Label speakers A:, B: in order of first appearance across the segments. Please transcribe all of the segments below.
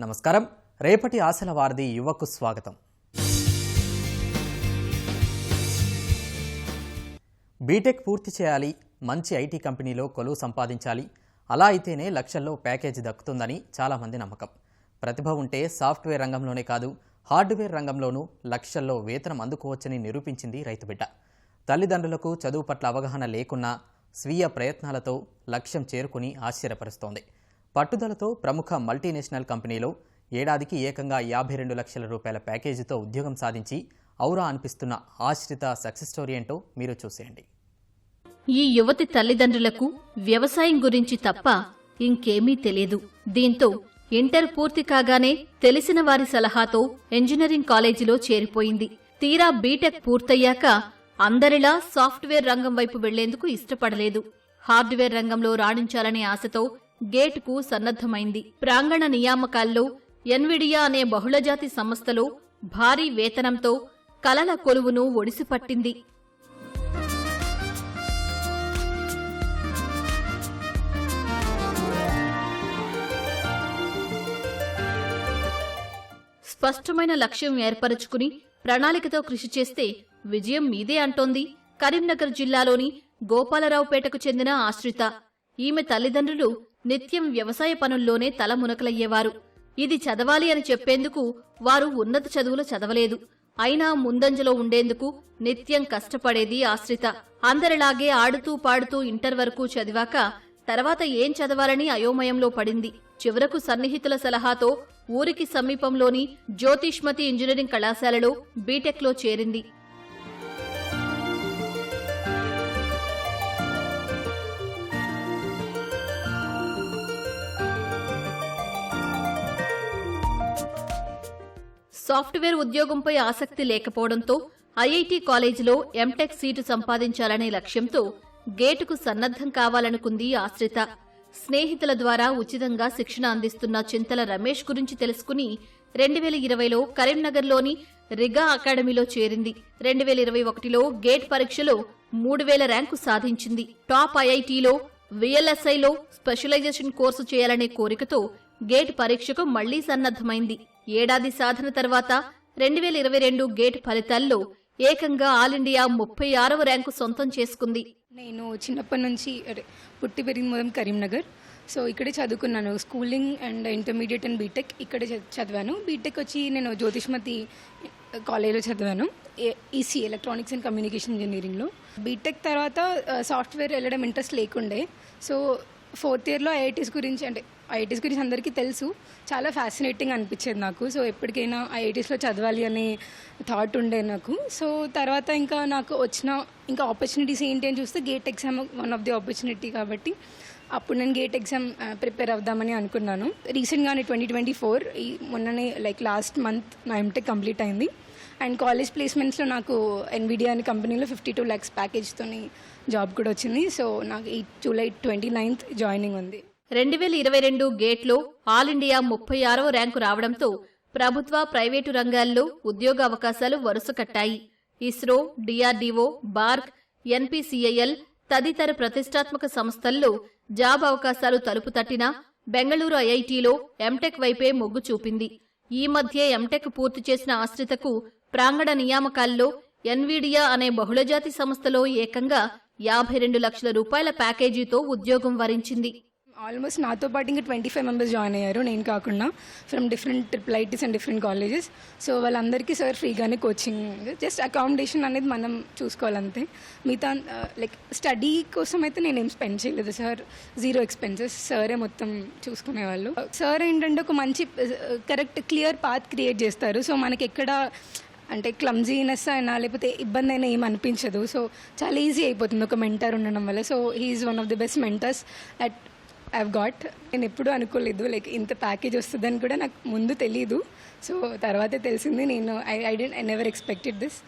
A: నమస్కారం. రేపటి ఆశల వారధి యువకు స్వాగతం. బీటెక్ పూర్తి చేయాలి మంచి ఐటీ కంపెనీలో కొలువు సంపాదించాలి అలా అయితేనే లక్షల్లో ప్యాకేజీ దక్కుతుందని చాలామంది నమ్మకం. ప్రతిభ ఉంటే సాఫ్ట్వేర్ రంగంలోనే కాదు హార్డ్వేర్ రంగంలోనూ లక్షల్లో వేతనం అందుకోవచ్చని నిరూపించింది రైతుబిడ్డ. తల్లిదండ్రులకు చదువు పట్ల అవగాహన లేకున్నా స్వీయ ప్రయత్నాలతో లక్ష్యం చేరుకుని ఆశ్చర్యపరుస్తోంది. పట్టుదలతో ప్రముఖ మల్టీనేషనల్ కంపెనీలో ఏడాదికి ఏకంగా యాభై రెండు లక్షల రూపాయల ప్యాకేజీతో ఉద్యోగం సాధించి ఔరా అనిపిస్తున్న ఆశ్రిత సక్సెస్ స్టోరీ ఏంటో మీరు చూసేయండి.
B: ఈ యువతి తల్లిదండ్రులకు వ్యవసాయం గురించి తప్ప ఇంకేమీ తెలియదు. దీంతో ఇంటర్ పూర్తి కాగానే తెలిసిన వారి సలహాతో ఇంజనీరింగ్ కాలేజీలో చేరిపోయింది. తీరా బీటెక్ పూర్తయ్యాక అందరిలా సాఫ్ట్వేర్ రంగం వైపు వెళ్ళేందుకు ఇష్టపడలేదు. హార్డ్వేర్ రంగంలో రాణించాలనే ఆశతో గేటుకు సన్నద్ధమైంది. ప్రాంగణ నియామకాల్లో ఎన్విడియా అనే బహుళజాతి సంస్థలో భారీ వేతనంతో కలల కొలువును ఒడిసిపట్టింది. స్పష్టమైన లక్ష్యం ఏర్పరచుకుని ప్రణాళికతో కృషి చేస్తే విజయం మీదే అంటోంది. కరీంనగర్ జిల్లాలోని గోపాలరావుపేటకు చెందిన ఆశ్రిత. ఈమె తల్లిదండ్రులు నిత్యం వ్యవసాయ పనుల్లోనే తల మునకలయ్యేవారు. ఇది చదవాలి అని చెప్పేందుకు వారు ఉన్నత చదువులు చదవలేదు. అయినా ముందంజలో ఉండేందుకు నిత్యం కష్టపడేది ఆశ్రిత. అందరిలాగే ఆడుతూ పాడుతూ ఇంటర్ వరకు చదివాక తర్వాత ఏం చదవాలని అయోమయంలో పడింది. చివరకు సన్నిహితుల సలహాతో ఊరికి సమీపంలోని జ్యోతిష్మతి ఇంజనీరింగ్ కళాశాలలో బీటెక్లో చేరింది. సాఫ్ట్వేర్ ఉద్యోగంపై ఆసక్తి లేకపోవడంతో ఐఐటి కాలేజీలో ఎంటెక్ సీటు సంపాదించాలనే లక్ష్యంతో గేటుకు సన్నద్ధం కావాలనుకుంది ఆశ్రిత. స్నేహితుల ద్వారా ఉచితంగా శిక్షణ అందిస్తున్న చింతల రమేష్ గురించి తెలుసుకుని రెండు వేల ఇరవైలో కరీంనగర్లోని రిగా అకాడమీలో చేరింది. రెండు వేల ఇరవై ఒకటిలో గేట్ పరీక్షలో మూడు వేల ర్యాంకు సాధించింది. టాప్ ఐఐటీలో విఎల్ఎస్ఐలో స్పెషలైజేషన్ కోర్సు చేయాలనే కోరికతో గేట్ పరీక్షకు మళ్ళీ సన్నద్ధమైంది. ఏడాది సాధన తర్వాత రెండు వేల ఇరవై రెండు గేట్ ఫలితాల్లో ఏకంగా ఆల్ ఇండియా ముప్పై ఆరవ ర్యాంకు సొంతం చేసుకుంది.
C: నేను చిన్నప్పటి నుంచి అదే పుట్టి పెరిగింది మొదం కరీంనగర్. సో ఇక్కడే చదువుకున్నాను. Schooling and intermediate and BTech ఇక్కడే చ- చదివాను. బీటెక్ వచ్చి నేను జ్యోతిష్మతి కాలేజ్లో చదివాను. ఈసీ ఎలక్ట్రానిక్స్ అండ్ కమ్యూనికేషన్ ఇంజనీరింగ్లో. బీటెక్ తర్వాత సాఫ్ట్వేర్ వెళ్ళడం ఇంట్రెస్ట్ లేకుండే. సో ఫోర్త్ ఇయర్లో ఐఐటీస్ గురించి అంటే ఐఐటీస్ గురించి అందరికీ తెలుసు. చాలా ఫ్యాసినేటింగ్ అనిపించేది నాకు. సో ఎప్పటికైనా ఐఐటీస్లో చదవాలి అనే థాట్ ఉండే నాకు. సో తర్వాత ఇంకా నాకు వచ్చిన ఇంకా ఆపర్చునిటీస్ ఏంటి అని చూస్తే GATE exam one of the opportunity కాబట్టి అప్పుడు నేను గేట్ ఎగ్జామ్ ప్రిపేర్ అవుదామని అనుకున్నాను. రీసెంట్గానే ట్వంటీ ట్వంటీ ఫోర్ ఈ మొన్ననే లైక్ లాస్ట్ మంత్ నా ఎంటెక్ కంప్లీట్ అయింది. అండ్ కాలేజ్ ప్లేస్మెంట్స్లో నాకు ఎన్విడియా అనే కంపెనీలో ఫిఫ్టీ టూ ల్యాక్స్ ప్యాకేజ్తో జాబ్ కూడా వచ్చింది. సో నాకు ఈ జూలై ట్వంటీ నైన్త్ జాయినింగ్ ఉంది.
B: రెండు వేల ఇరవై రెండు గేట్లో ఆల్ ఇండియా ముప్పై ఆరవ ర్యాంకు రావడంతో ప్రభుత్వ ప్రైవేటు రంగాల్లో ఉద్యోగ అవకాశాలు వరుస కట్టాయి. ఇస్రో డిఆర్డీఓ బార్క్ ఎన్పీసీఐఎల్ తదితర ప్రతిష్టాత్మక సంస్థల్లో జాబ్ అవకాశాలు తలుపు తట్టినా బెంగళూరు ఐఐటీలో ఎంటెక్ వైపే మొగ్గు చూపింది. ఈ మధ్య ఎంటెక్ పూర్తి చేసిన ఆశ్రితకు ప్రాంగణ నియామకాల్లో ఎన్వీడియా అనే బహుళజాతి సంస్థలో ఏకంగా యాభై రెండు లక్షల రూపాయల ప్యాకేజీతో ఉద్యోగం వరించింది.
C: ఆల్మోస్ట్ నాతో పాటు ఇంకా ట్వంటీ ఫైవ్ మెంబర్స్ జాయిన్ అయ్యారు. నేను కాకుండా from different triple ITs and different colleges. So వాళ్ళందరికీ సార్ ఫ్రీగానే కోచింగ్. జస్ట్ అకామిడేషన్ అనేది మనం చూసుకోవాలంతే. మిగతా లైక్ స్టడీ కోసం అయితే నేను ఏం స్పెండ్ చేయలేదు సార్. జీరో ఎక్స్పెన్సెస్ సరే మొత్తం చూసుకునేవాళ్ళు. సార్ ఏంటంటే ఒక మంచి కరెక్ట్ క్లియర్ పాత్ క్రియేట్ చేస్తారు. సో మనకి ఎక్కడ అంటే క్లమ్జీనెస్ అయినా లేకపోతే ఇబ్బంది అయినా ఏం అనిపించదు. సో చాలా ఈజీ అయిపోతుంది ఒక మెంటర్ ఉండడం వల్ల. So he's one of the best mentors at I've got నేను ఎప్పుడూ అనుకోలేదు లైక్ ఇంత ప్యాకేజ్ వస్తుందని కూడా నాకు ముందు తెలియదు సో తర్వాతే తెలిసింది నేను I I didn't I never expected this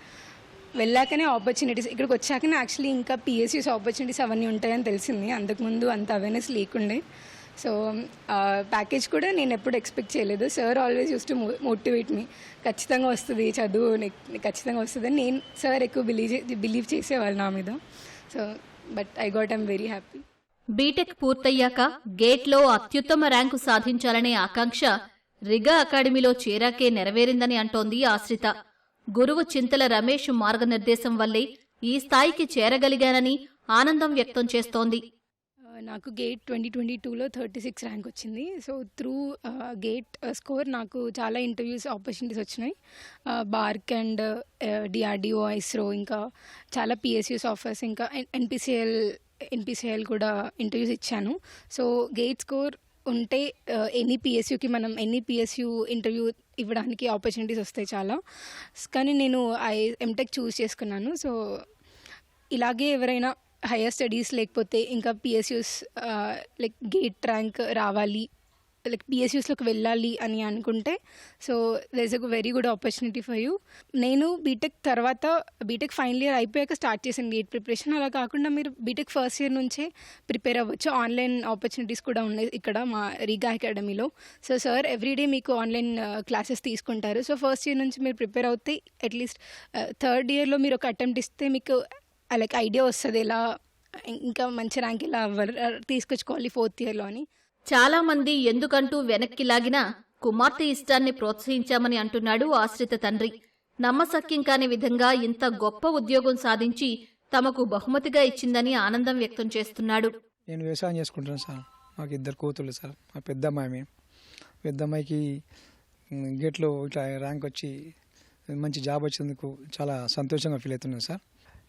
C: వెళ్ళాకనే opportunities ఇక్కడికి వచ్చాకనే యాక్చువల్లీ ఇంకా పిఎస్యూస్ ఆపర్చునిటీస్ అవన్నీ ఉంటాయని తెలిసింది. అంతకుముందు అంత అవేర్నెస్ లేకుండే. సో ప్యాకేజ్ కూడా నేను ఎప్పుడు ఎక్స్పెక్ట్ చేయలేదు. Sir always use to motivate me ఖచ్చితంగా వస్తుంది చదువు ఖచ్చితంగా వస్తుంది నేను సార్ ఎక్కువ బిలీవ్ బిలీవ్ చేసేవాళ్ళు నా మీద. So but I got I'm very happy
B: BTech పూర్తయ్యాక గేట్లో అత్యుత్తమ ర్యాంకు సాధించాలనే ఆకాంక్ష రిగా అకాడమీలో చేరాకే నెరవేరిందని అంటోంది ఆశ్రిత. గురువు చింతల రమేష్ మార్గనిర్దేశం వల్లే ఈ స్థాయికి చేరగలిగానని ఆనందం వ్యక్తం చేస్తోంది.
C: నాకు గేట్ ట్వంటీ ట్వంటీ టూలో థర్టీ సిక్స్ ర్యాంక్ వచ్చింది. సో త్రూ గేట్ స్కోర్ నాకు చాలా ఇంటర్వ్యూస్ ఆపర్చునిటీస్ వచ్చినాయి. బార్క్ అండ్ డిఆర్డిఓ ఇస్రో ఇంకా చాలా పిఎస్యూస్ ఆఫర్స్ ఇంకా ఎన్పిసిఎల్ ఎన్పిసిఎల్ కూడా ఇంటర్వ్యూస్ ఇచ్చాను. సో గేట్ స్కోర్ ఉంటే uh, ఎనీ పిఎస్యూకి మనం ఎనీ పిఎస్యు ఇంటర్వ్యూ ఇవ్వడానికి ఆపర్చునిటీస్ వస్తాయి చాలా. కానీ నేను ఐ ఎంటెక్ చూస్ చేసుకున్నాను. సో ఇలాగే ఎవరైనా హయ్యర్ స్టడీస్ లేకపోతే ఇంకా పిఎస్యూస్ లైక్ గేట్ ర్యాంక్ రావాలి లైక్ పిఎస్యూస్లోకి వెళ్ళాలి అని అనుకుంటే so there is a very good opportunity for you నేను బీటెక్ తర్వాత బీటెక్ ఫైనల్ ఇయర్ అయిపోయాక స్టార్ట్ చేశాను గేట్ ప్రిపరేషన్ అలా కాకుండా మీరు బీటెక్ ఫస్ట్ ఇయర్ నుంచే ప్రిపేర్ అవ్వచ్చు. ఆన్లైన్ ఆపర్చునిటీస్ కూడా ఉన్నాయి ఇక్కడ మా రీగా అకాడమీలో సో సార్ ఎవ్రీడే మీకు ఆన్లైన్ క్లాసెస్ uh, తీసుకుంటారు. సో ఫస్ట్ ఇయర్ నుంచి మీరు ప్రిపేర్ అవుతే అట్లీస్ట్ థర్డ్ ఇయర్లో మీరు ఒక అటెంప్ట్ ఇస్తే మీకు లైక్ ఐడియా వస్తుంది ఎలా ఇంకా మంచి ర్యాంక్ ఎలా తీసుకొచ్చుకోవాలి ఫోర్త్ ఇయర్లో అని.
B: చాలామంది ఎందుకంటూ వెనక్కి లాగినా కుమార్తె ఇష్టాన్ని ప్రోత్సహించామని అంటున్నాడు ఆశ్రిత తండ్రి. నమ్మశక్యం కాని విధంగా ఇంత గొప్ప ఉద్యోగం సాధించి తమకు బహుమతిగా ఇచ్చిందని ఆనందం వ్యక్తం చేస్తున్నాడు.
D: నేను వ్యవసాయం చేసుకుంటాను సార్. మాకు ఇద్దరు కూతుళ్ళు సార్. మా పెద్ద అమ్మాయి పెద్దమ్మాయికి గేట్లో ఇట్లా ర్యాంక్ వచ్చి మంచి జాబ్ వచ్చేందుకు చాలా సంతోషంగా ఫీల్ అవుతున్నాను సార్.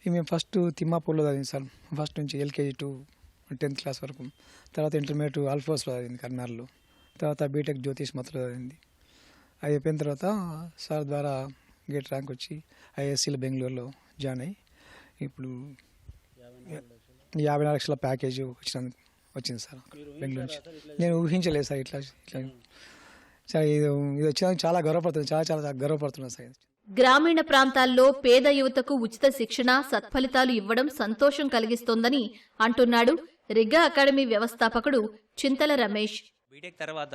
D: ఇవి మేము ఫస్ట్ తిమ్మాపూర్లో చదివింది సార్. ఫస్ట్ నుంచి ఎల్కేజీ టు టెన్త్ క్లాస్ వరకు. తర్వాత ఇంటర్మీడియట్ ఆల్ఫోస్లో చదివింది కర్నాల్లో తర్వాత బీటెక్ జ్యోతిష్ మత్తులో చదివింది. అది అయిపోయిన తర్వాత సార్ ద్వారా గేట్ ర్యాంక్ వచ్చి ఐఎస్సీలో బెంగళూరులో జాయిన్ అయ్యి ఇప్పుడు యాభై నాలుగు లక్షల ప్యాకేజ్ వచ్చిన వచ్చింది సార్ బెంగళూరు నుంచి. నేను ఊహించలేదు సార్ ఇట్లా ఇట్లా. సార్ ఇది ఇది వచ్చిన చాలా గర్వపడుతుంది చాలా చాలా గర్వపడుతున్నాను సార్.
B: గ్రామీణ ప్రాంతాల్లో పేద యువతకు ఉచిత శిక్షణ సత్ఫలితాలు ఇవ్వడం సంతోషం కలిగిస్తోందని అంటున్నాడు రిగ్గా అకాడమీ వ్యవస్థాపకుడు చింతల రమేష్.
E: బీటెక్ తర్వాత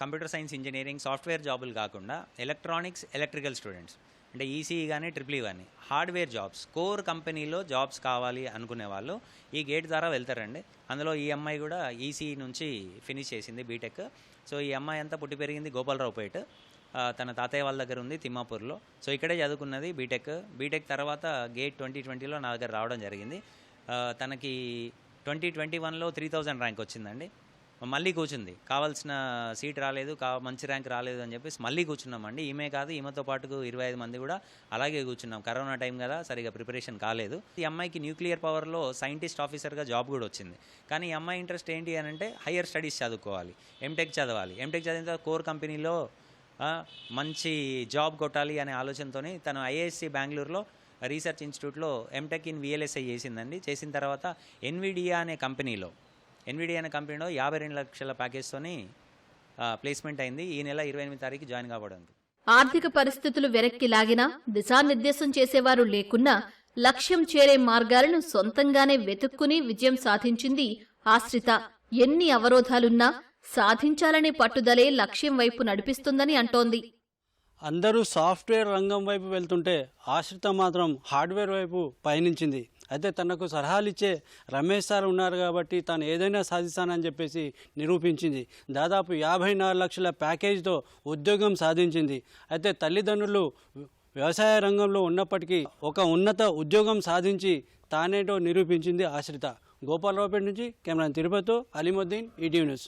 E: కంప్యూటర్ సైన్స్ ఇంజనీరింగ్ సాఫ్ట్వేర్ జాబులు కాకుండా ఎలక్ట్రానిక్స్ ఎలక్ట్రికల్ స్టూడెంట్స్. అంటే ఈసీఈ కానీ ట్రిపుల్ కానీ హార్డ్వేర్ జాబ్స్ కోర్ కంపెనీలో జాబ్స్ కావాలి అనుకునే వాళ్ళు ఈ గేట్ ద్వారా వెళ్తారండి. అందులో ఈ అమ్మాయి కూడా ఈసీఈ నుంచి ఫినిష్ చేసింది బీటెక్. సో ఈ అమ్మాయి అంతా పుట్టి పెరిగింది గోపాలరావుపేట ఆ, తన తాతయ్య వాళ్ళ దగ్గర ఉంది తిమ్మాపూర్లో. సో ఇక్కడే చదువుకున్నది బీటెక్. బీటెక్ తర్వాత గేట్ ట్వంటీ ట్వంటీలో నా దగ్గర రావడం జరిగింది. తనకి ట్వంటీ ట్వంటీ వన్లో త్రీ థౌజండ్ ర్యాంక్ వచ్చిందండి. మళ్ళీ కూర్చుంది. కావాల్సిన సీట్ రాలేదు కా మంచి ర్యాంక్ రాలేదు అని చెప్పేసి మళ్ళీ కూర్చున్నామండి. ఈమె కాదు ఈమెతో పాటు ఇరవై ఐదు మంది కూడా అలాగే కూర్చున్నాం. కరోనా టైం కదా సరిగా ప్రిపరేషన్ కాలేదు. ఈ అమ్మాయికి న్యూక్లియర్ పవర్లో సైంటిస్ట్ ఆఫీసర్గా జాబ్ కూడా వచ్చింది. కానీ ఈ అమ్మాయి ఇంట్రెస్ట్ ఏంటి అని అంటే హయ్యర్ స్టడీస్ చదువుకోవాలి ఎంటెక్ చదవాలి. ఎంటెక్ చదివిన తర్వాత కోర్ కంపెనీలో మంచి జాబ్ కొట్టాలి అనే ఆలోచనతోనే తను ఐఏఎస్సి బెంగళూరులో రీసెర్చ్ ఇన్స్టిట్యూట్లో ఎంటెక్ ఇన్ విఎల్ఎస్ఐ చేసిందండి. చేసిన తర్వాత ఎన్విడియా అనే కంపెనీలో ఎన్విడియా అనే కంపెనీలో యాభై రెండు లక్షల ప్యాకేజ్తోని ప్లేస్మెంట్ అయింది. ఈ నెల ఇరవై ఎనిమిది తారీఖు జాయిన్ కావడానికి
B: ఆర్థిక పరిస్థితులు వెనక్కి లాగినా దిశానిర్దేశం చేసేవారు లేకున్నా లక్ష్యం చేరే మార్గాలను సొంతంగానే వెతుక్కుని విజయం సాధించింది ఆశ్రిత. ఎన్ని అవరోధాలున్నా సాధించాలనే పట్టుదలే లక్ష్యం వైపు నడిపిస్తుందని అంటోంది.
F: అందరూ సాఫ్ట్వేర్ రంగం వైపు వెళ్తుంటే ఆశ్రిత మాత్రం హార్డ్వేర్ వైపు పయనించింది. అయితే తనకు సలహాలు ఇచ్చే రమేష్ సార్ ఉన్నారు కాబట్టి తాను ఏదైనా సాధిస్తానని చెప్పేసి నిరూపించింది. దాదాపు యాభై నాలుగు లక్షల ప్యాకేజీతో ఉద్యోగం సాధించింది. అయితే తల్లిదండ్రులు వ్యవసాయ రంగంలో ఉన్నప్పటికీ ఒక ఉన్నత ఉద్యోగం సాధించి తానేటో నిరూపించింది ఆశ్రిత. గోపాలరావుపేట నుంచి కెమెరా తిరుపతితో అలీముద్దీన్ ఈటీవీ న్యూస్.